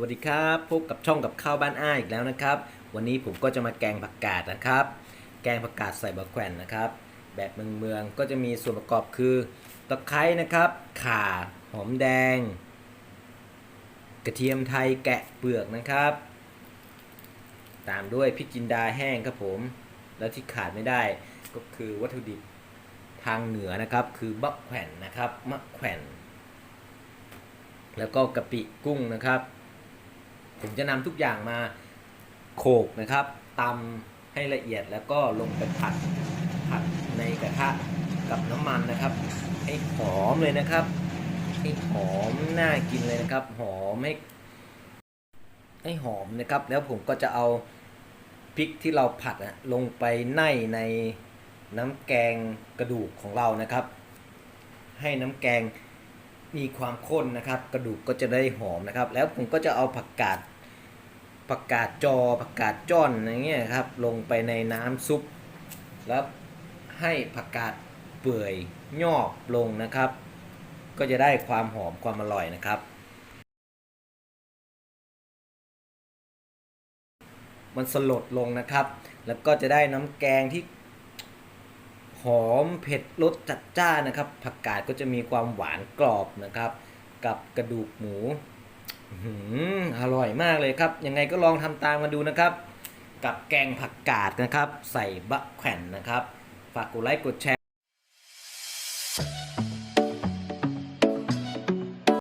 วัสดีครับพบกับช่องกับข้าวบ้านอ้ายอีกแล้วนะครับ วันนี้ผมก็จะมาแกงผักกาดนะครับ แกงผักกาดใส่บะแขวนนะครับ แบบเมืองเมืองก็จะมีส่วนประกอบคือตะไคร้นะครับข่าหอมแดง กระเทียมไทยแกะเปลือกนะครับ ตามด้วยพริกจินดาแห้งครับผม แล้วที่ขาดไม่ได้ก็คือวัตถุดิบทางเหนือนะครับ คือมะแขวนนะครับมะแขวนแล้วก็กะปิกุ้งนะครับ ผมจะนำทุกอย่างมาโขกนะครับตำให้ละเอียดแล้วก็ลงไปผัดผัดในกระทะกับน้ำมันนะครับ ให้หอมเลยนะครับ ให้หอมน่ากินเลยนะครับ หอมให้ให้หอมนะครับ แล้วผมก็จะเอาพริกที่เราผัดนะลงไปในในน้ำแกงกระดูกของเรานะครับ ให้น้ำแกง มีความข้นนะครับ กระดูกก็จะได้หอมนะครับ แล้วผมก็จะเอาผักกาดผักกาดจอผักกาดจ้อนอย่างเงี้ยครับลงไปในน้ำซุป แล้วให้ผักกาดเปื่อยงอกลงนะครับ ก็จะได้ความหอมความอร่อยนะครับ มันสลดลงนะครับ แล้วก็จะได้น้ำแกงที่ อมเผ็ดรสจัดจ้านนะครับ ผักกาดก็จะมีความหวานกรอบนะครับ กับกระดูกหมูอื้อหืออร่อยมากเลยครับ ยังไงก็ลองทำตามกันดูนะครับ กับแกงผักกาดนะครับ ใส่บะแขวนนะครับ ฝากกดไลค์กดแชร์